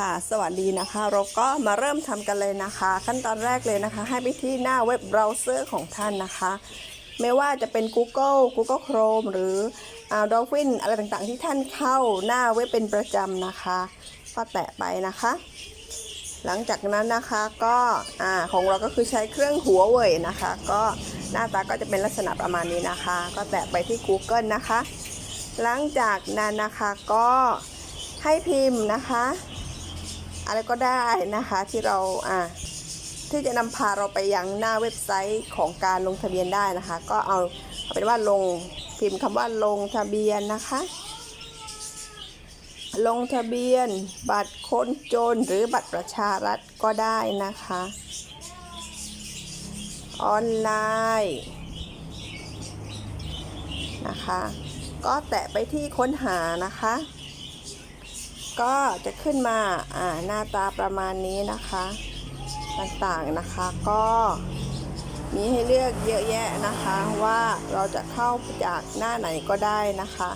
ค่ะ สวัสดีนะคะ เราก็มาเริ่มทำกันเลยนะคะ ขั้นตอนแรกเลยนะคะ ให้ไปที่หน้าเว็บเบราว์เซอร์ของท่านนะคะ ไม่ว่าจะเป็น Google Google Chrome หรืออ่า Dolphin อะไรต่างๆ ที่ท่านเข้าหน้าเว็บเป็นประจำนะคะ ก็แตะไปนะคะ หลังจากนั้นนะคะก็อ่าของเราก็คือใช้เครื่องหัวเว่ยนะคะ ก็หน้าตาก็จะเป็นลักษณะประมาณนี้นะคะ ก็แตะไปที่ Google นะคะ หลังจากนั้นนะคะก็ให้พิมพ์นะคะ อะไรก็ได้นะคะที่เราอ่าที่จะนำพาเราไปยังหน้าเว็บไซต์ของการลงทะเบียนได้นะคะ ก็เอาเอาเป็นว่าลงพิมพ์คำว่าลงทะเบียนนะคะ ลงทะเบียน บัตรคนจนหรือบัตรประชารัฐก็ได้นะคะ ออนไลน์นะคะ ก็แตะไปที่ค้นหานะคะ ก็จะขึ้นมาอ่าหน้าตาประมาณนี้นะคะ ต่างๆนะคะก็มีให้เลือกเยอะแยะนะคะว่าเราจะเข้าจากหน้าไหนก็ได้นะคะ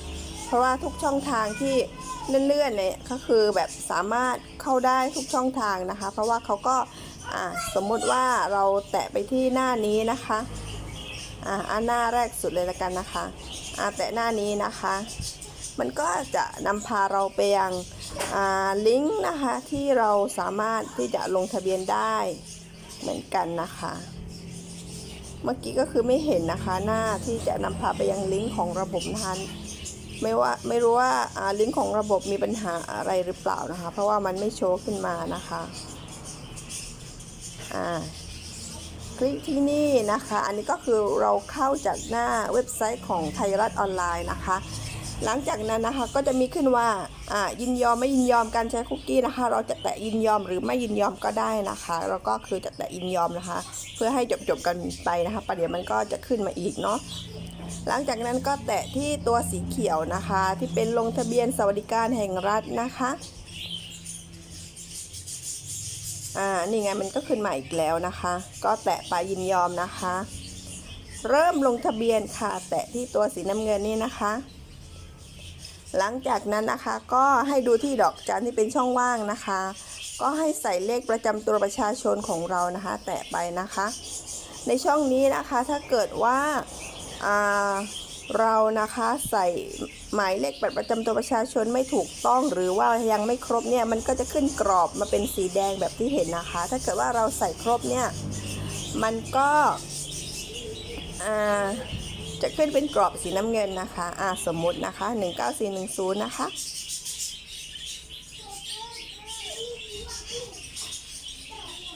เพราะว่าทุกช่องทางที่เลื่อนๆเนี่ยก็คือแบบสามารถเข้าได้ทุกช่องทางนะคะ เพราะว่าเขาก็อ่าสมมุติว่าเราแตะไปที่หน้านี้นะคะอ่าอันหน้าแรกสุดเลยละกันนะคะอ่าแตะหน้านี้นะคะ มันก็จะนำพาเราไปยัง ลิงก์นะคะที่เราสามารถที่จะลงทะเบียนได้เหมือนกันนะคะ เมื่อกี้ก็คือไม่เห็นนะคะหน้าที่จะนำพาไปยังลิงก์ของระบบนะคะไม่ว่าไม่รู้ว่าลิงก์ของระบบมีปัญหาอะไรหรือเปล่านะคะ เพราะว่ามันไม่โชว์ขึ้นมานะคะอ่าคลิกที่นี่นะคะ อันนี้ก็คือเราเข้าจากหน้าเว็บไซต์ของไทยรัฐออนไลน์นะคะ หลังจากนั้นนะคะก็จะมีขึ้นว่าอ่ายินยอมไม่ยินยอมการใช้คุกกี้นะคะ เราจะแตะยินยอมหรือไม่ยินยอมก็ได้นะคะแล้วก็คือจะแตะยินยอมนะคะ เพื่อให้จบจบกันไปนะคะประเดี๋ยวมันก็จะขึ้นมาอีกเนาะหลังจากนั้นก็แตะที่ตัวสีเขียวนะคะ ที่เป็นลงทะเบียนสวัสดิการแห่งรัฐนะคะอ่านี่ไงมันก็ขึ้นมาอีกแล้วนะคะ ก็แตะไปยินยอมนะคะ เริ่มลงทะเบียนค่ะ แตะที่ตัวสีน้ำเงินนี่นะคะ หลังจากนั้นนะคะก็ให้ดูที่ดอกจันที่เป็นช่องว่างนะคะ ก็ให้ใส่เลขประจำตัวประชาชนของเรานะคะ แตะไปนะคะ ในช่องนี้นะคะถ้าเกิดว่าาเรานะคะใส่หมายเลขบัตรประจำตัวประชาชนไม่ถูกต้องหรือว่ายังไม่ครบเนี่ยมันก็จะขึ้นกรอบมาเป็นสีแดงแบบที่เห็นนะคะ ถ้าเกิดว่าเราใส่ครบเนี่ยมันก็อ่า จะขึ้นเป็นกรอบสีน้ำเงินนะคะอ่าสมมุตินะคะ 19410 นะคะ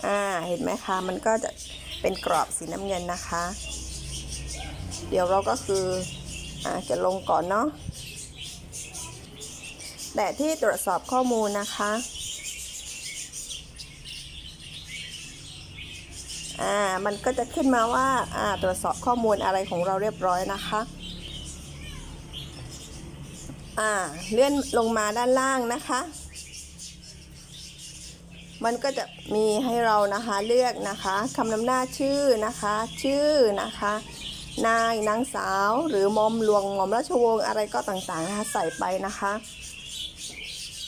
อ่า เห็นไหมคะ มันก็จะเป็นกรอบสีน้ำเงินนะคะ เดี๋ยวเราก็คือ อ่า จะลงก่อนเนาะแต่ที่ตรวจสอบข้อมูลนะคะ อ่ามันก็จะขึ้นมาว่าอ่าตรวจสอบข้อมูลอะไรของเราเรียบร้อยนะคะอ่าเลื่อนลงมาด้านล่างนะคะ มันก็จะมีให้เรานะคะเลือกนะคะคำนำหน้าชื่อนะคะ ชื่อนะคะ นายนางสาว หรือมอมหลวงมอมราชวงศ์อะไรก็ต่างๆนะคะใส่ไปนะคะ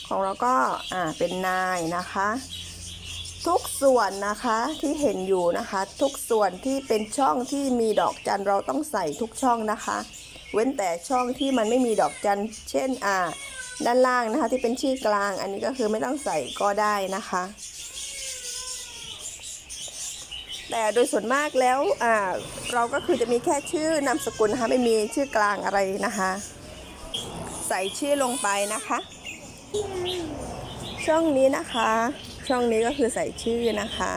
ของเราก็อ่าเป็นนายนะคะ ทุกส่วนนะคะที่เห็นอยู่นะคะ ทุกส่วนที่เป็นช่องที่มีดอกจันเราต้องใส่ทุกช่องนะคะ เว้นแต่ช่องที่มันไม่มีดอกจันเช่นอ่าด้านล่างนะคะที่เป็นชื่อกลาง อันนี้ก็คือไม่ต้องใส่ก็ได้นะคะ แต่โดยส่วนมากแล้วอ่าเราก็คือจะมีแค่ชื่อนามสกุลนะคะไม่มีชื่อกลางอะไรนะคะ ใส่ชื่อลงไปนะคะ ช่องนี้นะคะ ช่องนี้ก็คือใส่ชื่อนะคะ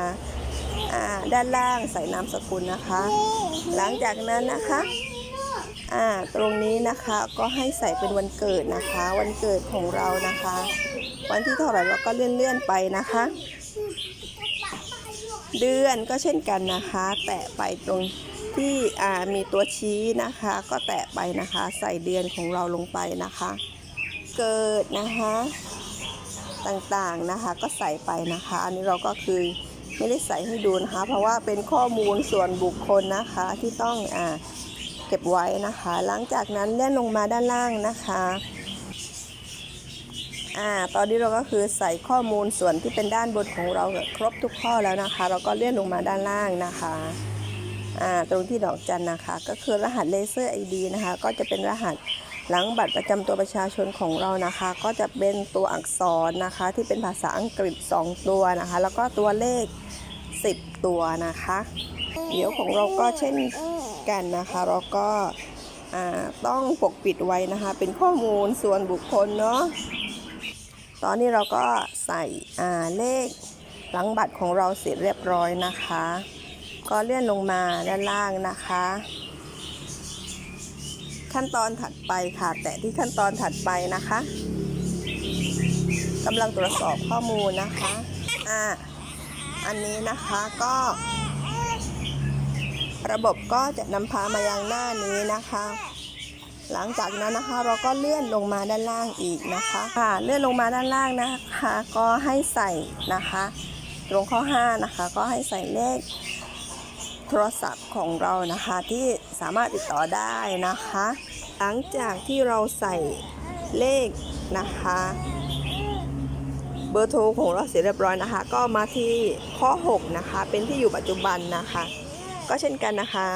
ด้านล่างใส่นามสกุลนะคะ หลังจากนั้นนะคะตรงนี้นะคะก็ให้ใส่เป็นวันเกิดนะคะ วันเกิดของเรานะคะ วันที่เท่าไหร่เราก็เลื่อนเลื่อนๆไปนะคะ เดือนก็เช่นกันนะคะ แตะไปตรงที่มีตัวชี้นะคะ ก็แตะไปนะคะ ใส่เดือนของเราลงไปนะคะ เกิดนะคะ ต่างๆนะคะ ก็ใส่ไปนะคะ อันนี้เราก็คือไม่ได้ใส่ให้ดูนะคะ เพราะว่าเป็นข้อมูลส่วนบุคคลนะคะที่ต้องอ่าเก็บไว้นะคะ หลังจากนั้นเลื่อนลงมาด้านล่างนะคะอ่าตอนนี้เราก็คือใส่ข้อมูลส่วนที่เป็นด้านบนของเราครบทุกข้อแล้วนะคะ เราก็เลื่อนลงมาด้านล่างนะคะอ่าตรงที่ดอกจันนะคะ ก็คือรหัสเลเซอร์ ID นะคะ ก็จะเป็นรหัส หลังบัตรประจำตัวประชาชนของเรานะคะ ก็จะเป็นตัวอักษรนะคะ ที่เป็นภาษาอังกฤษ 2 ตัวนะคะ แล้วก็ตัวเลข 10 ตัวนะคะ เดี๋ยวของเราก็เช่นกันนะคะเราก็ต้องปกปิดไว้นะคะ เป็นข้อมูลส่วนบุคคลเนาะตอนนี้เราก็ใส่เลขหลังบัตรของเราเสร็จเรียบร้อยนะคะ ก็เลื่อนลงมาด้านล่างนะคะ ขั้นตอนถัดไปค่ะ แต่ที่ขั้นตอนถัดไปนะคะกำลังตรวจสอบข้อมูลนะคะอ่าอันนี้นะคะก็ ระบบก็จะนำพามายังหน้านี้นะคะ หลังจากนั้นนะคะเราก็เลื่อนลงมาด้านล่างอีกนะคะค่ะเลื่อนลงมาด้านล่างนะคะ ก็ให้ใส่นะคะ ตรงข้อ 5 นะคะ ก็ให้ใส่เลข โทรศัพท์ของเรานะคะที่สามารถติดต่อได้นะคะ หลังจากที่เราใส่เลขนะคะ เบอร์โทรของเราเสร็จเรียบร้อยนะคะ ก็มาที่ข้อ 6 นะคะ เป็นที่อยู่ปัจจุบันนะคะ ก็เช่นกันนะคะ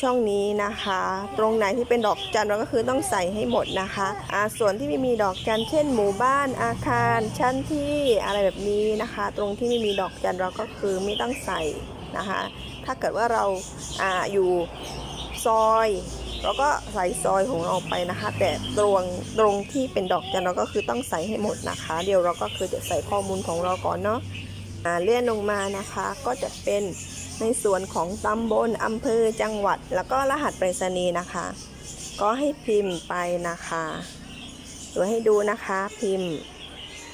ช่องนี้นะคะ ตรงไหนที่เป็นดอกจันเราก็คือต้องใส่ให้หมดนะคะอ่าส่วนที่ไม่มีดอกจันเช่นหมู่บ้านอาคารชั้นที่อะไรแบบนี้นะคะ ตรงที่ไม่มีดอกจันเราก็คือไม่ต้องใส่ นะคะ ถ้าเกิดว่าเราอาอยู่ซอยเราก็ใส่ซอยของเราไปนะคะ แต่ตรงตรงที่เป็นดอกจันเราก็คือต้องใส่ให้หมดนะคะ เดี๋ยวเราก็คือจะใส่ข้อมูลของเราก่อนเนาะเลื่อนลงมานะคะก็จะเป็นในส่วนของตำบลอำเภอจังหวัด แล้วก็รหัสไปรษณีย์นะคะ ก็ให้พิมพ์ไปนะคะดูให้ดูนะคะพิมพ์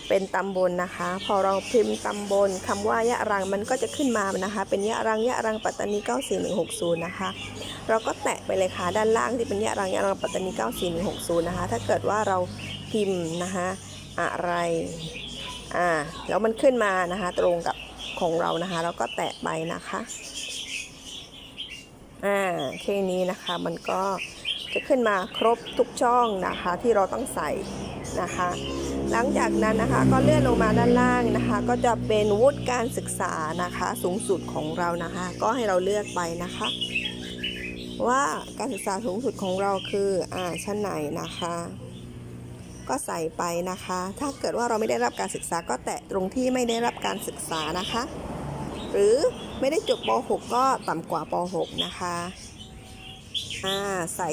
เป็นตำบลนะคะ พอเราพิมพ์ตำบลคำว่ายะรังมันก็จะขึ้นมานะคะ เป็นยะรังยะรังปัตตานี 94160 นะคะ เราก็แตะไปเลยค่ะด้านล่างที่เป็นยะรังยะรังปัตตานี 94160 นะคะ ถ้าเกิดว่าเราพิมพ์นะคะอะไรอ่าแล้วมันขึ้นมานะคะ ตรงกับของเรานะคะ แล้วก็แตะไปนะคะอ่าแค่นี้นะคะมันก็จะขึ้นมาครบทุกช่องนะคะที่เราต้องใส่นะคะ หลังจากนั้นนะคะก็เลื่อนลงมาด้านล่างนะคะ ก็จะเป็นวุฒิการศึกษานะคะ สูงสุดของเรานะคะ ก็ให้เราเลือกไปนะคะ ว่าการศึกษาสูงสุดของเราคืออ่าชั้นไหนนะคะ ก็ใส่ไปนะคะ ถ้าเกิดว่าเราไม่ได้รับการศึกษาก็แตะตรงที่ไม่ได้รับการศึกษานะคะ หรือไม่ได้จบป .6 ก็ต่ำกว่าป .6 นะคะอ่าใส่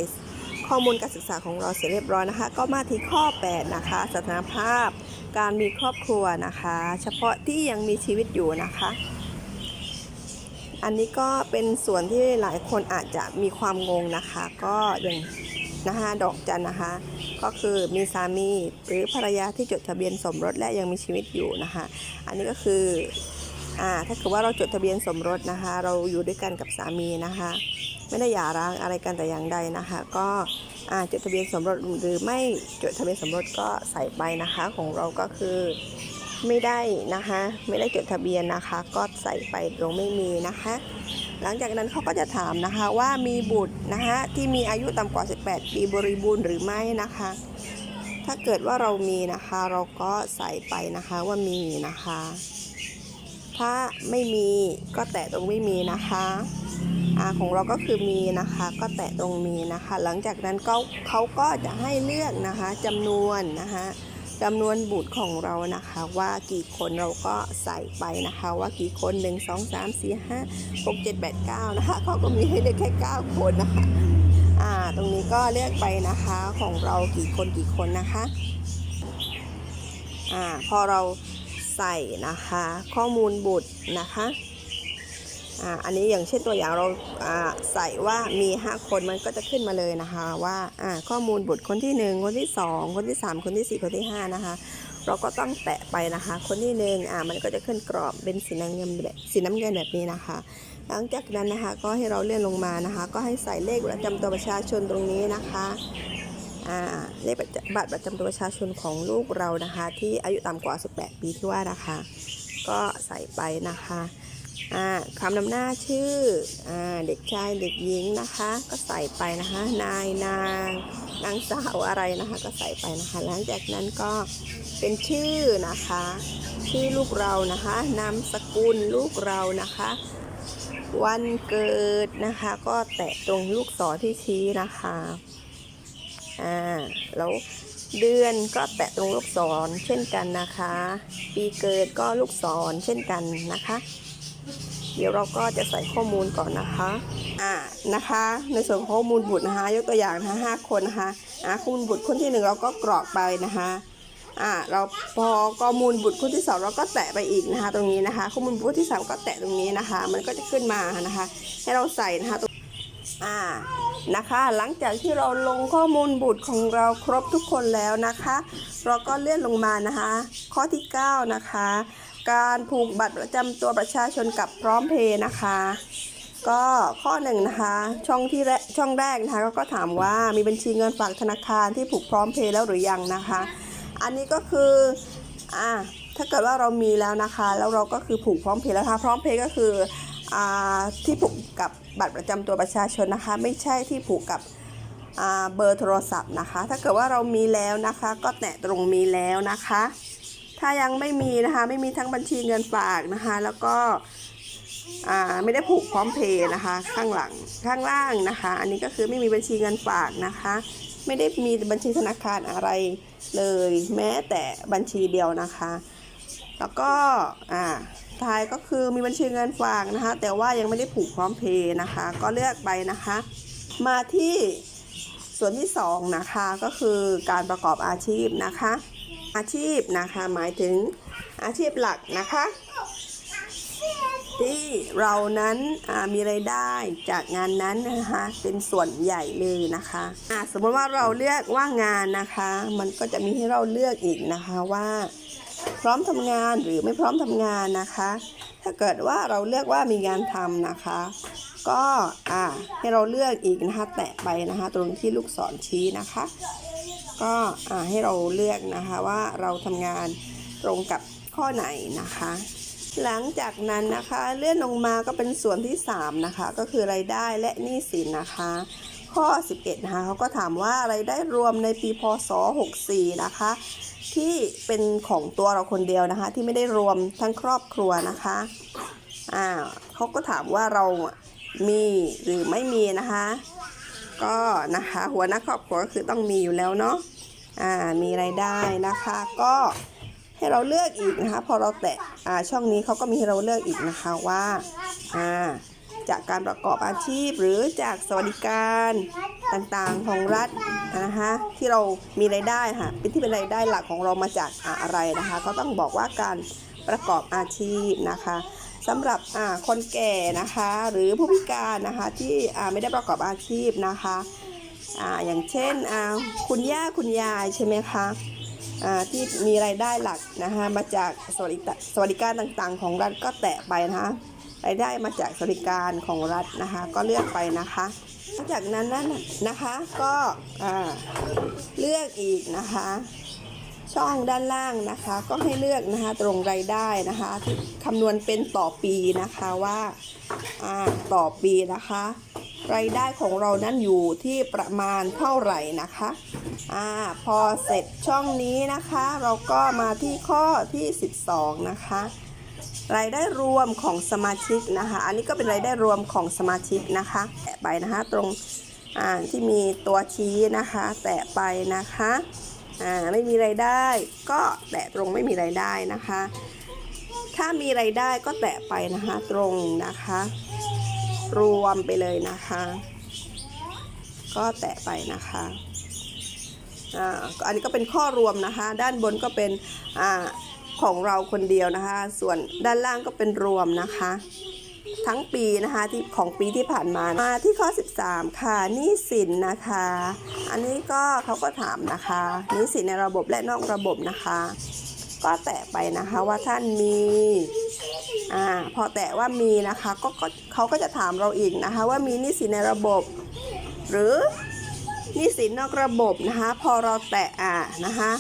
ข้อมูลการศึกษาของเราเสร็จเรียบร้อยนะคะ ก็มาที่ข้อ 8 นะคะสถานภาพ การมีครอบครัวนะคะ เฉพาะที่ยังมีชีวิตอยู่นะคะ อันนี้ก็เป็นส่วนที่หลายคนอาจจะมีความงงนะคะ ก็อย่างนะคะดอกจันนะคะ ก็คือมีสามีหรือภรรยาที่จดทะเบียนสมรสและยังมีชีวิตอยู่นะคะ อันนี้ก็คืออ่าถ้าเกิดว่าเราจดทะเบียนสมรสนะคะ เราอยู่ด้วยกันกับสามีนะคะ ไม่ได้หย่าร้างอะไรกันแต่อย่างใดนะคะ ก็จดทะเบียนสมรสหรือไม่จดทะเบียนสมรสก็ใส่ไปนะคะ ของเราก็คือไม่ได้นะคะ ไม่ได้จดทะเบียนนะคะ ก็ใส่ไปตรงไม่มีนะคะ หลังจากนั้นเขาก็จะถามนะคะว่ามีบุตรนะคะที่มีอายุต่ำกว่า 18 ปีบริบูรณ์หรือไม่นะคะ ถ้าเกิดว่าเรามีนะคะ เราก็ใส่ไปนะคะว่ามีนะคะ ถ้าไม่มีก็แตะตรงไม่มีนะคะาของเราก็คือมีนะคะ ก็แตะตรงมีนะคะ หลังจากนั้นก็เขาก็จะให้เลือกนะคะจำนวนนะคะจำนวนบุตรของเรานะคะ ว่ากี่คนเราก็ใส่ไปนะคะ ว่ากี่คน 1 2 3 4 5 6 7 8 9นะคะเขาก็มีให้เลือกแค่ 9 คนนะคะอ่าตรงนี้ก็เลือกไปนะคะของเรากี่คนกี่คนนะคะอ่าพอเราใส่นะคะ ข้อมูลบุตรนะคะ อันนี้อย่างเช่นตัวอย่างเราใส่ว่ามี 5 คนมันก็จะขึ้นมาเลยนะคะ ว่าข้อมูลบุตรคนที่ 1 คนที่ 2 คนที่ 3 คนที่ 4 คนที่ 5 นะคะ เราก็ต้องแตะไปนะคะ คนที่หนึ่งอ่ามันก็จะขึ้นกรอบเป็นสีน้ำเงินแบบสีน้ำเงินแบบนี้นะคะ หลังจากนั้นนะคะก็ให้เราเลื่อนลงมานะคะ ก็ให้ใส่เลขประจำตัวประชาชนตรงนี้นะคะเลขบัตรประจำตัวประชาชนของลูกเรานะคะ ที่อายุต่ำกว่า 18 ปีที่ว่านะคะ ก็ใส่ไปนะคะ คำนำหน้าชื่ออเด็กชายเด็กหญิงนะคะ ก็ใส่ไปนะคะ นายนางนางสาวอะไรนะคะ ก็ใส่ไปนะคะ หลังจากนั้นก็เป็นชื่อนะคะ ชื่อลูกเรานะคะนามสกุลลูกเรานะคะ วันเกิดนะคะ ก็แตะตรงลูกศรที่ชี้นะคะอ่าแล้วเดือนก็แตะตรงลูกศรเช่นกันนะคะ ปีเกิดก็ลูกศรเช่นกันนะคะ เดี๋ยวเราก็จะใส่ข้อมูลก่อนนะคะอ่านะคะ ในส่วนของข้อมูลบุตรนะคะ ยกตัวอย่างนะคะห้าคนนะคะอ่าข้อมูลบุตรคนที่หนึ่งเราก็กรอกไปนะคะอ่าเราพอข้อมูลบุตรคนที่สองเราก็แตะไปอีกนะคะ ตรงนี้นะคะ ข้อมูลบุตรที่สามก็แตะตรงนี้นะคะ มันก็จะขึ้นมานะคะ ให้เราใส่นะคะตรงอ่านะคะ หลังจากที่เราลงข้อมูลบุตรของเราครบทุกคนแล้วนะคะ เราก็เลื่อนลงมานะคะ ข้อที่เก้านะคะ การผูกบัตรประจำตัวประชาชนกับพร้อมเพย์นะคะ ก็ข้อหนึ่งนะคะ ช่องที่แรกช่องแรกนะคะก็ก็ถามว่ามีบัญชีเงินฝากธนาคารที่ผูกพร้อมเพย์แล้วหรือยังนะคะ อันนี้ก็คืออ่าถ้าเกิดว่าเรามีแล้วนะคะ แล้วเราก็คือผูกพร้อมเพย์แล้วค่ะพร้อมเพย์ก็คืออ่าที่ผูกกับบัตรประจำตัวประชาชนนะคะ ไม่ใช่ที่ผูกกับอ่าเบอร์โทรศัพท์นะคะ ถ้าเกิดว่าเรามีแล้วนะคะ ก็แตะตรงมีแล้วนะคะ ถ้ายังไม่มีนะคะ ไม่มีทั้งบัญชีเงินฝากนะคะ แล้วก็ไม่ได้ผูกพร้อมเพย์นะคะ ข้างหลังข้างล่างนะคะ อันนี้ก็คือไม่มีบัญชีเงินฝากนะคะ ไม่ได้มีบัญชีธนาคารอะไรเลย แม้แต่บัญชีเดียวนะคะ แล้วก็อ่าท้ายก็คือมีบัญชีเงินฝากนะคะ แต่ว่ายังไม่ได้ผูกพร้อมเพย์นะคะ ก็เลือกไปนะคะ มาที่ส่วนที่สองนะคะก็คือการประกอบอาชีพนะคะ อาชีพนะคะ หมายถึงอาชีพหลักนะคะ ที่เรานั้นมีไรายได้จากงานนั้นนะคะ เป็นส่วนใหญ่เลยนะคะอ่าสมมติว่าเราเลือกว่างงานนะคะ มันก็จะมีให้เราเลือกอีกนะคะว่า พร้อมทำงานหรือไม่พร้อมทำงานนะคะ ถ้าเกิดว่าเราเลือกว่ามีงานทำนะคะ ก็อ่าให้เราเลือกอีกนะคะ แตะไปนะคะ ตรงที่ลูกศรชี้นะคะ ก็ให้เราเลือกนะคะว่าเราทำงานตรงกับข้อไหนนะคะ หลังจากนั้นนะคะเลื่อนลงมาก็เป็นส่วนที่ 3 นะคะ ก็คือรายได้และหนี้สินนะคะ ข้อ 11 นะคะเขาก็ถามว่ารายได้รวมในปีพศ 64 นะคะ ที่เป็นของตัวเราคนเดียวนะคะ ที่ไม่ได้รวมทั้งครอบครัวนะคะอ่าเขาก็ถามว่าเรามีหรือไม่มีนะคะ ก็นะคะหัวหน้าครอบครัวก็คือต้องมีอยู่แล้วเนาะ อ่ามีรายได้นะคะ ก็ให้เราเลือกอีกนะคะ พอเราแตะอ่าช่องนี้เขาก็มีให้เราเลือกอีกนะคะว่าอ่าจากการประกอบอาชีพหรือจากสวัสดิการต่างๆของรัฐนะคะที่เรามีรายได้ค่ะเป็นที่เป็นรายได้หลักของเรามาจากอะไรนะคะ ก็ต้องบอกว่าการประกอบอาชีพนะคะสำหรับคนแก่นะคะ หรือผู้พิการนะคะที่ไม่ได้ประกอบอาชีพนะคะ อ่าอย่างเช่นอ่าคุณย่าคุณยายใช่ไหมคะอ่าที่มีรายได้หลักนะคะมาจากสวัสดิสวัสดิการต่างๆ ของรัฐก็แตะไปนะคะรายได้มาจากสวัสดิการของรัฐนะคะก็เลือกไปนะคะหลังจากนั้นนั่นนะคะก็เลือกอีกนะคะ ช่องด้านล่างนะคะ ก็ให้เลือกนะคะตรงรายได้นะคะคำนวณเป็นต่อปีนะคะว่าอ่าต่อปีนะคะ รายได้ของเรานั้นอยู่ที่ประมาณเท่าไหร่นะคะอ่าพอเสร็จช่องนี้นะคะ เราก็มาที่ข้อที่ 12 นะคะ รายได้รวมของสมาชิกนะคะ อันนี้ก็เป็นรายได้รวมของสมาชิกนะคะแตะไปนะคะตรงอ่าที่มีตัวชี้นะคะ แตะไปนะคะ อ่าไม่มีรายได้ ก็แตะตรงไม่มีรายได้นะคะ ถ้ามีรายได้ก็แตะไปนะคะตรงนะคะ รวมไปเลยนะคะ ก็แตะไปนะคะอ่าอันนี้ก็เป็นข้อรวมนะคะ ด้านบนก็เป็นอ่าของเราคนเดียวนะคะ ส่วนด้านล่างก็เป็นรวมนะคะ ทั้งปีนะคะที่ของปีที่ผ่านมา มาที่ข้อ 13 ค่ะหนี้สินนะคะ อันนี้ก็เขาก็ถามนะคะหนี้สินในระบบและนอกระบบนะคะ ก็แตะไปนะคะว่าท่านมีอ่าพอแตะว่ามีนะคะก็ก็เขาก็จะถามเราอีกนะคะ ว่ามีหนี้สินในระบบ หรือหนี้สินนอกระบบนะคะ พอเราแตะอ่านะคะ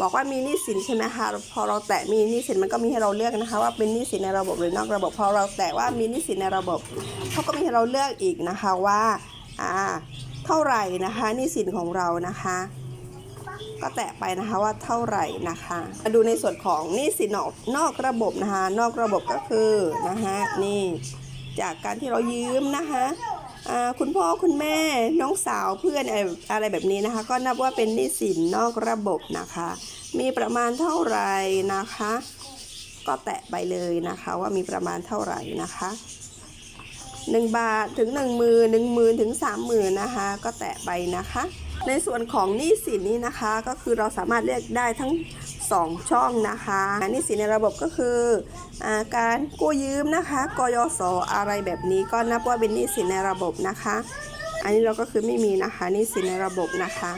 บอกว่ามีหนี้สินใช่ไหมคะพอเราแตะมีหนี้สินมันก็มีให้เราเลือกนะคะ ว่าเป็นหนี้สินในระบบหรือนอกระบบพอเราแตะว่ามีหนี้สินในระบบเขาก็มีให้เราเลือกอีกนะคะว่าอ่าเท่าไหร่นะคะหนี้สินของเรานะคะ ก็แตะไปนะคะว่าเท่าไหร่นะคะมาดูในส่วนของหนี้สินนอกนอกระบบนะคะ นอกระบบก็คือนะคะนี่จากการที่เรายืมนะคะ คุณพ่อคุณแม่น้องสาวเพื่อนอะไรแบบนี้นะคะ ก็นับว่าเป็นหนี้สินนอกระบบนะคะ มีประมาณเท่าไหร่นะคะ ก็แตะไปเลยนะคะ ว่ามีประมาณเท่าไหร่นะคะ1บาทถึง1 0 0 0 0 1 0 0 0 0ถึง30,000นะคะ ก็แตะไปนะคะ ในส่วนของหนี้สินนี้นะคะ ก็คือเราสามารถเลือกได้ทั้ง 2 ช่องนะคะหนี้สินในระบบก็คืออการกู้ยืมนะคะกยศอะไรแบบนี้ก็นับว่าเป็นหนี้สินในระบบนะคะ อันนี้เราก็คือไม่มีนะคะหนี้สินในระบบนะคะ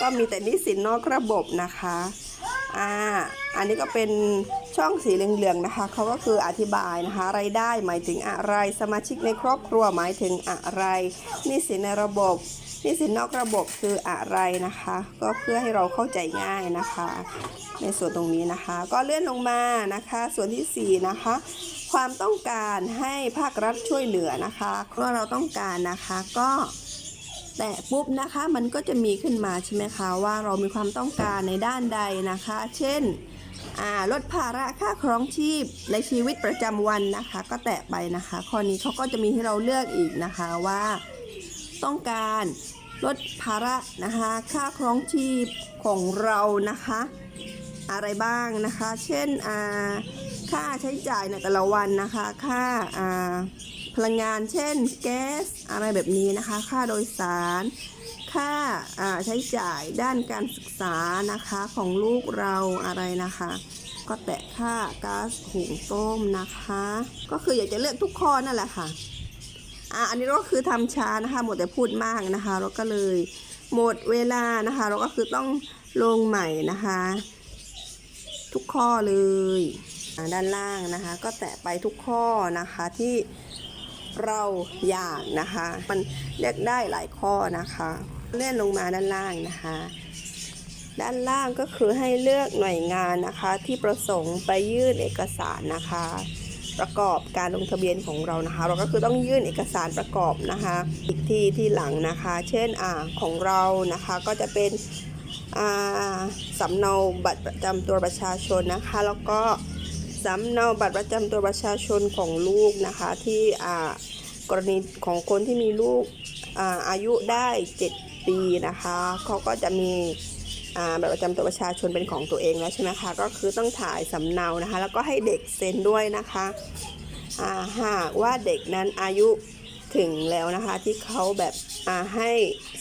ก็มีแต่หนี้สินนอกระบบนะคะอ่าอันนี้ก็เป็น ช่องสีเหลืองๆนะคะเขาก็คืออธิบายนะคะรายได้หมายถึงอะไร สมาชิกในครอบครัวหมายถึงอะไรนี้สินในระบบนี้สินนอกระบบคืออะไรนะคะ ก็เพื่อให้เราเข้าใจง่ายนะคะ ในส่วนตรงนี้นะคะ ก็เลื่อนลงมานะคะ ส่วนที่ 4 นะคะ ความต้องการให้ภาครัฐช่วยเหลือนะคะเพราะเราต้องการนะคะก็แต่ปุ๊บนะคะมันก็จะมีขึ้นมาใช่ไหมคะว่าเรามีความต้องการในด้านใดนะคะ เช่น ลดภาระค่าครองชีพในชีวิตประจำวันนะคะ ก็แตะไปนะคะ ข้อนี้เขาก็จะมีให้เราเลือกอีกนะคะว่า ต้องการลดภาระนะคะ ค่าครองชีพของเรานะคะ อะไรบ้างนะคะ เช่นค่าใช้จ่ายในแต่ละวันนะคะ ค่าอ่าพลังงานเช่นแก๊สอะไรแบบนี้นะคะ ค่าโดยสาร ค่าใช้จ่ายด้านการศึกษานะคะของลูกเราอะไรนะคะ ก็แตะค่าก๊าซหุงต้มนะคะ ก็คืออยากจะเลือกทุกข้อนั่นแหละค่ะอะอันนี้ก็คือทำช้านะคะ หมดแต่พูดมากนะคะ เราก็เลยหมดเวลานะคะ เราก็คือต้องลงใหม่นะคะ ทุกข้อเลยด้านล่างนะคะ ก็แตะไปทุกข้อนะคะที่เราอยากนะคะ มันเลือกได้หลายข้อนะคะ เลื่อนลงมาด้านล่างนะคะ ด้านล่างก็คือให้เลือกหน่วยงานนะคะ ที่ประสงค์ไปยื่นเอกสารนะคะ ประกอบการลงทะเบียนของเรานะคะ เราก็คือต้องยื่นเอกสารประกอบนะคะ อีกที่ที่หลังนะคะ เช่นอ่าของเรานะคะก็จะเป็นอ่าสำเนาบัตรประจำตัวประชาชนนะคะ แล้วก็สำเนาบัตรประจำตัวประชาชนของลูกนะคะที่อ่ากรณีของคนที่มีลูกอ่าอายุได้ 7 ปีนะคะ เขาก็จะมีอ่าบัตรประจำตัวประชาชนเป็นของตัวเองแล้วใช่ไหมคะ ก็คือต้องถ่ายสำเนานะคะ แล้วก็ให้เด็กเซ็นด้วยนะคะหากว่าเด็กนั้นอายุถึงแล้วนะคะ ที่เขาแบบให้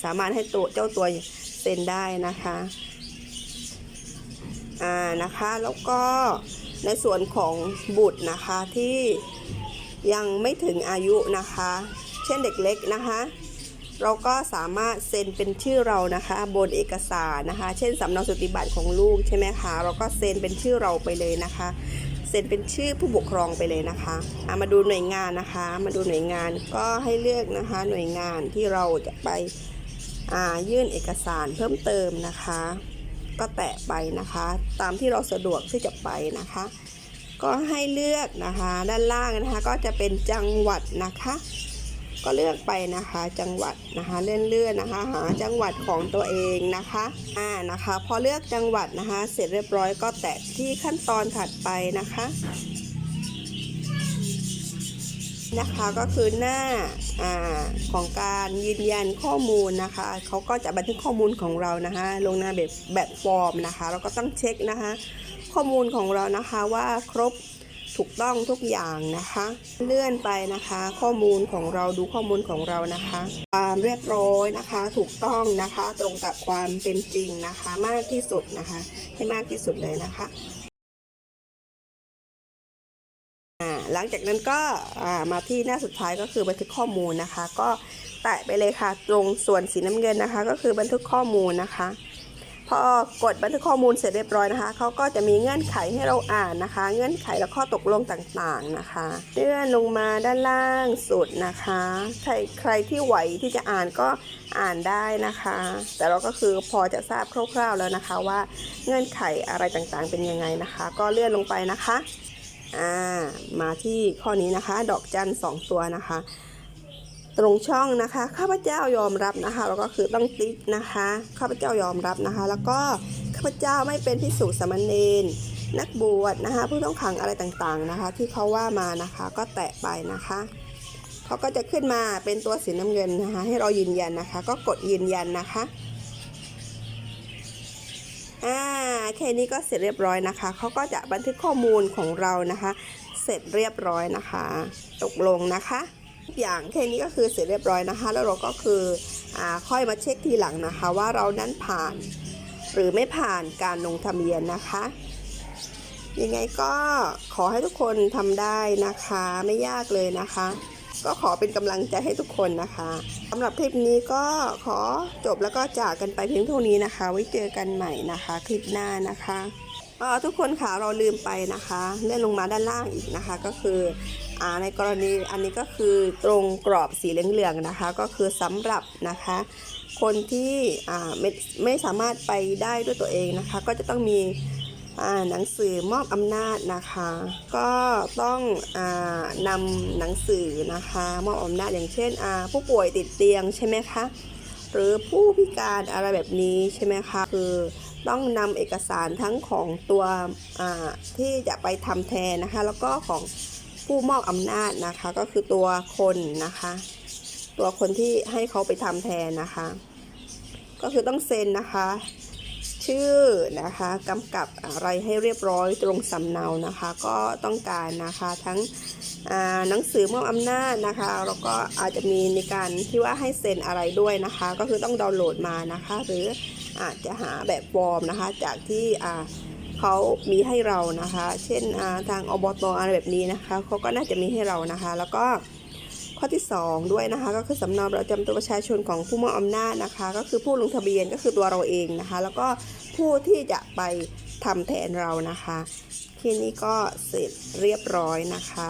สามารถให้ตัวเจ้าตัวเซ็นได้นะคะอ่านะคะแล้วก็ในส่วนของบุตรนะคะที่ยังไม่ถึงอายุนะคะ เช่นเด็กเล็กนะคะ เราก็สามารถเซ็นเป็นชื่อเรานะคะ บนเอกสารนะคะ เช่นสำเนาสุติบัตรของลูกใช่ไหมคะเราก็เซ็นเป็นชื่อเราไปเลยนะคะ เซ็นเป็นชื่อผู้ปกครองไปเลยนะคะอะมาดูหน่วยงานนะคะ มาดูหน่วยงานก็ให้เลือกนะคะ หน่วยงานที่เราจะไปยื่นเอกสารเพิ่มเติมนะคะ ก็แตะไปนะคะ ตามที่เราสะดวกที่จะไปนะคะ ก็ให้เลือกนะคะ ด้านล่างนะคะก็จะเป็นจังหวัดนะคะ ก็เลือกไปนะคะ จังหวัดนะคะเลื่อนเลื่อนๆนะคะหาจังหวัดของตัวเองนะคะอ่านะคะ พอเลือกจังหวัดนะคะ เสร็จเรียบร้อยก็แตะที่ขั้นตอนถัดไปนะคะนะคะก็คือหน้าอ่าของการยืนยันข้อมูลนะคะเขาก็จะบันทึกข้อมูลของเรานะคะลงหน้าแบบแบบฟอร์มนะคะเราก็ต้องเช็คนะคะ ข้อมูลของเรานะคะว่าครบ ถูกต้องทุกอย่างนะคะ เลื่อนไปนะคะ ข้อมูลของเราดูข้อมูลของเรานะคะ ความเรียบร้อยนะคะ ถูกต้องนะคะ ตรงกับความเป็นจริงนะคะ มากที่สุดนะคะ ให้มากที่สุดเลยนะคะหลังจากนั้นก็มาที่หน้าสุดท้ายก็คือบันทึกข้อมูลนะคะ ก็แตะไปเลยค่ะ ตรงส่วนสีน้ำเงินนะคะ ก็คือบันทึกข้อมูลนะคะ พอกดบันทึกข้อมูลเสร็จเรียบร้อยนะคะเขาก็จะมีเงื่อนไขให้เราอ่านนะคะ เงื่อนไขและข้อตกลงต่างๆนะคะเลื่อนลงมาด้านล่างสุดนะคะ ใครใครที่ไหวที่จะอ่านก็อ่านได้นะคะ แต่เราก็คือพอจะทราบคร่าวๆแล้วนะคะ ว่าเงื่อนไขอะไรต่างๆเป็นยังไงนะคะ ก็เลื่อนลงไปนะคะอ่ามาที่ข้อนี้นะคะ ดอกจันสองตัวนะคะ ตรงช่องนะคะ ข้าพเจ้ายอมรับนะคะ แล้วก็คือต้องติ๊กนะคะ ข้าพเจ้ายอมรับนะคะ แล้วก็ข้าพเจ้าไม่เป็นพิสุสามเณรนักบวชนะคะ ผู้ต้องขังอะไรต่างๆนะคะ ที่เขาว่ามานะคะ ก็แตะไปนะคะเขาก็จะขึ้นมาเป็นตัวสีน้ำเงินนะคะ ให้เรายืนยันนะคะ ก็กดยืนยันนะคะอ่าแค่นี้ก็เสร็จเรียบร้อยนะคะเขาก็จะบันทึกข้อมูลของเรานะคะ เสร็จเรียบร้อยนะคะ ตกลงนะคะ อย่างแค่นี้ก็คือเสร็จเรียบร้อยนะคะ แล้วเราก็คืออค่อยมาเช็คทีหลังนะคะ ว่าเรานั้นผ่านหรือไม่ผ่านการลงทะเบียนนะคะยังไงก็ขอให้ทุกคนทำได้นะคะไม่ยากเลยนะคะ ก็ขอเป็นกำลังใจให้ทุกคนนะคะสำหรับคลิปนี้ก็ขอจบแล้วก็จากกันไปเพียงเท่านี้นะคะ ไว้เจอกันใหม่นะคะ คลิปหน้านะคะอ่อทุกคนค่ะเราลืมไปนะคะ เลื่อนลงมาด้านล่างอีกนะคะ ก็คือ ในกรณีอันนี้ก็คือตรงกรอบสีเหลืองๆนะคะ ก็คือสำหรับนะคะ คนที่อ่าไม่ไม่สามารถไปได้ด้วยตัวเองนะคะ ก็จะต้องมีอ่าหนังสือมอบอำนาจนะคะ ก็ต้องอานำหนังสือนะคะ มอบอำนาจอย่างเช่นอ่าผู้ป่วยติดเตียงใช่ไหมคะหรือผู้พิการอะไรแบบนี้ใช่ไหมคะคือต้องนำเอกสารทั้งของตัวอ่าที่จะไปทำแทนนะคะ แล้วก็ของ ผู้มอบอำนาจนะคะ ก็คือตัวคนนะคะ ตัวคนที่ให้เขาไปทำแทนนะคะ ก็คือต้องเซ็นนะคะ ชื่อนะคะกำกับอะไรให้เรียบร้อยตรงสำเนานะคะ ก็ต้องการนะคะทั้งหนังสือมอบอำนาจนะคะแล้วก็อาจจะมีในการที่ว่าให้เซ็นอะไรด้วยนะคะ ก็คือต้องดาวน์โหลดมานะคะ หรืออาจจะหาแบบฟอร์มนะคะจากที่อ่า เขามีให้เรานะคะ เช่นาทางอบตอะไรแบบนี้นะคะเขาก็น่าจะมีให้เรานะคะ แล้วก็ข้อที่ 2 ด้วยนะคะ ก็คือสำเนาประจำตัวประชาชนของผู้มอบอำนาจนะคะ ก็คือผู้ลงทะเบียนก็คือตัวเราเองนะคะ แล้วก็ผู้ที่จะไปทำแทนเรานะคะ ที่นี้ก็เสร็จเรียบร้อยนะคะ